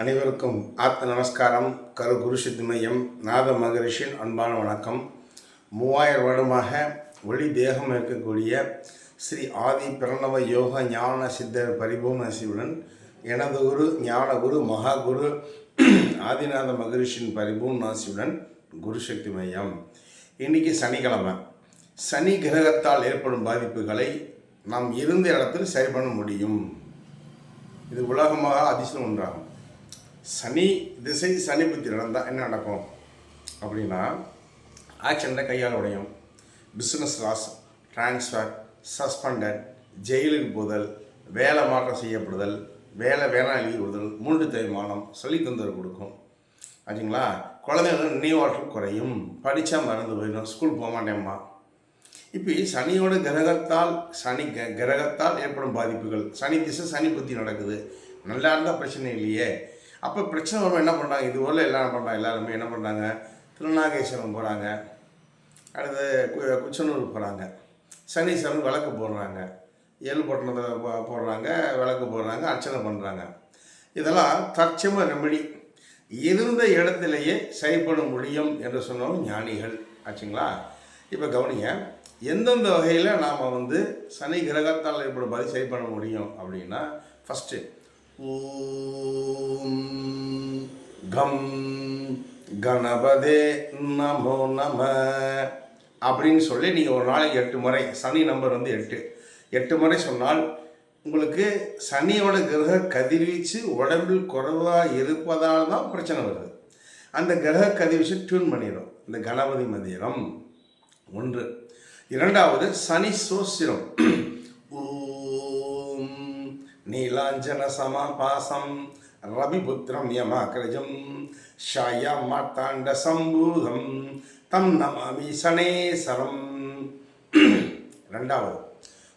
அனைவருக்கும் ஆத்ம நமஸ்காரம். கரு குரு சித்தி மையம் நாத மகரிஷின் அன்பான வணக்கம். மூவாயிரம் வருடமாக ஒளி தேகம் இருக்கக்கூடிய ஸ்ரீ ஆதி பிரணவ யோக ஞான சித்தர் பரிபூர்ண எனது குரு ஞான குரு மகா குரு ஆதிநாத மகரிஷின் பரிபூர்ண ஆசியுடன் குரு சக்தி மையம். இன்னைக்கு சனிக்கிழமை. சனி கிரகத்தால் ஏற்படும் பாதிப்புகளை நாம் இருந்த இடத்தில் சரி பண்ண முடியும். இது உலகமாக அதிசயம் ஒன்றாகும். சனி திசை சனி புத்தி நடந்தால் என்ன நடக்கும்? அப்படின்னா ஆக்ஷனில் கையால் உடையும். பிஸ்னஸ் லாஸ் டிரான்ஸ்ஃபர் சஸ்பெண்டட் ஜெயிலுக்கு போதல் வேலை மாற்றம் செய்யப்படுதல் வேலை வேணாம் எழுதி விடுதல் மூன்று தேய்மானம் சொல்லி தொந்தரவு கொடுக்கும். ஆச்சுங்களா? குழந்தைங்களுக்கு நினைவாற்றல் குறையும். படித்தா மறந்து போயிடும். ஸ்கூல் போக மாட்டேம்மா. இப்போ சனியோட கிரகத்தால் சனி க கிரகத்தால் ஏற்படும் பாதிப்புகள். சனி திசை சனி புத்தி நடக்குது. நல்லா இருந்தால் பிரச்சனை இல்லையே. அப்போ பிரச்சனை வரும்போது என்ன பண்ணுறாங்க இது ஊரில் எல்லாம் என்ன பண்ணுறாங்க எல்லாருமே என்ன பண்ணுறாங்க திருநாகேஸ்வரம் போகிறாங்க அடுத்து குச்சனூர் போகிறாங்க சனீஸ்வரன் விளக்கு போடுறாங்க. ஏழுபட்டணத்தில் போடுறாங்க விளக்கு போடுறாங்க அர்ச்சனை பண்ணுறாங்க இதெல்லாம் தற்சம ரெமடி இருந்த இடத்திலேயே செயல்பட முடியும் என்று சொன்னவங்க ஞானிகள். ஆச்சுங்களா? இப்போ கவனிங்க. எந்தெந்த வகையில் நாம் வந்து சனி கிரகத்தால் ஏற்படும் பாதி சரி பண்ண முடியும் அப்படின்னா ஃபஸ்ட்டு ஓம் கம் கணபதே நமோ நம அப்படின்னு சொல்லி நீங்கள் ஒரு நாளைக்கு எட்டு முறை சனி நம்பர் வந்து எட்டு. எட்டு முறை சொன்னால் உங்களுக்கு சனியோட கிரக கதிர்வீச்சு உடம்பில் குறைவாக இருப்பதால் தான் பிரச்சனை வருது. அந்த கிரக கதிர்வீச்சு டியூன் பண்ணிடும் இந்த கணபதி மந்திரம் ஒன்று. இரண்டாவது சனி சோசிரம். நீலாஞ்சன சமபாசம் ரவிபுத்திரம் யமாக்கிரஜம் ஷாயா மாத்தாண்ட சம்பூதம் தம் நமாமி சனேசரம். ரெண்டாவது.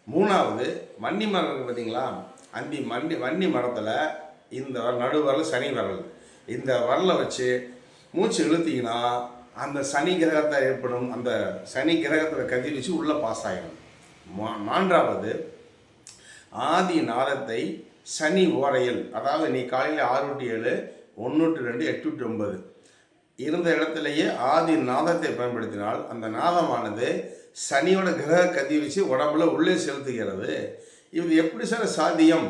மூணாவது வன்னி மரம் பார்த்தீங்களா? அந்த மண்டி வன்னி மரத்தில் இந்த நடுவரல் சனி வரல். இந்த வரலை வச்சு மூச்சு இழுத்தீங்கன்னா அந்த சனி கிரகத்தை ஏற்படும் அந்த சனி கிரகத்தில் கதிர் வச்சு உள்ளே பாஸ் ஆகிடும் மா- நான்காவது ஆதி நாதத்தை சனி ஓரையில் அதாவது நீ காலையில் ஆறு டு ஏழு ஒன்று டு ரெண்டு எட்டு டு ஒன்பது. இருந்த இடத்துலையே ஆதி நாதத்தை பயன்படுத்தினால் அந்த நாதமானது சனியோட கிரக கதி வச்சு உடம்புல உள்ளே செலுத்துகிறது. இது எப்படி சார் சாத்தியம்?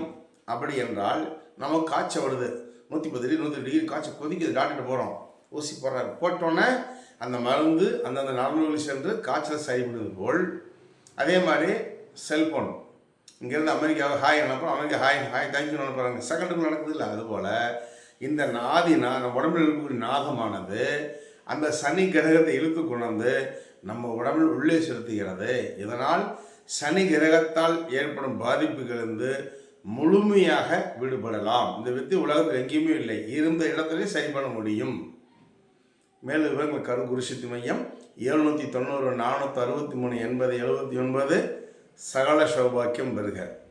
அப்படி என்றால் நமக்கு காய்ச்சல் வருது. நூற்றி பத்து டிகிரி நூற்றி டிகிரி காய்ச்சல் கொதிக்குது. டாக்டர் போகிறோம் ஊசி போடுறாரு. போட்டோன்னே அந்த மருந்து அந்தந்த நரம்புகளில் சென்று காய்ச்சலை சரி பண்ணுவது போல். அதே மாதிரி செல்ஃபோன் இங்கேருந்து அமெரிக்காவை ஹாய் அனுப்புகிறோம் அமெரிக்கா ஹாய் ஹாய் தேங்க்யூ அனுப்புகிறாங்க செகண்டுக்குள்ள நடக்குது இல்லை அதுபோல் இந்த நாதி நா உடம்புல உடம்பில் இருக்கக்கூடிய நாதமானது அந்த சனி கிரகத்தை இழுத்து கொண்டு நம்ம உடம்பில் உள்ளே செலுத்துகிறது. இதனால் சனி கிரகத்தால் ஏற்படும் பாதிப்புகளிலிருந்து முழுமையாக விடுபடலாம். இந்த வித்து உலகத்தில் எங்கேயுமே இல்லை. இருந்த இடத்திலே சரி பண்ண முடியும். மேலும் விவரங்கள் கரு குருசித்து மையம் எழுநூற்றி தொண்ணூறு நானூற்றி அறுபத்தி மூணு எண்பது எழுபத்தி ஒன்பது சகல சௌபாக்கியம் பெறுக.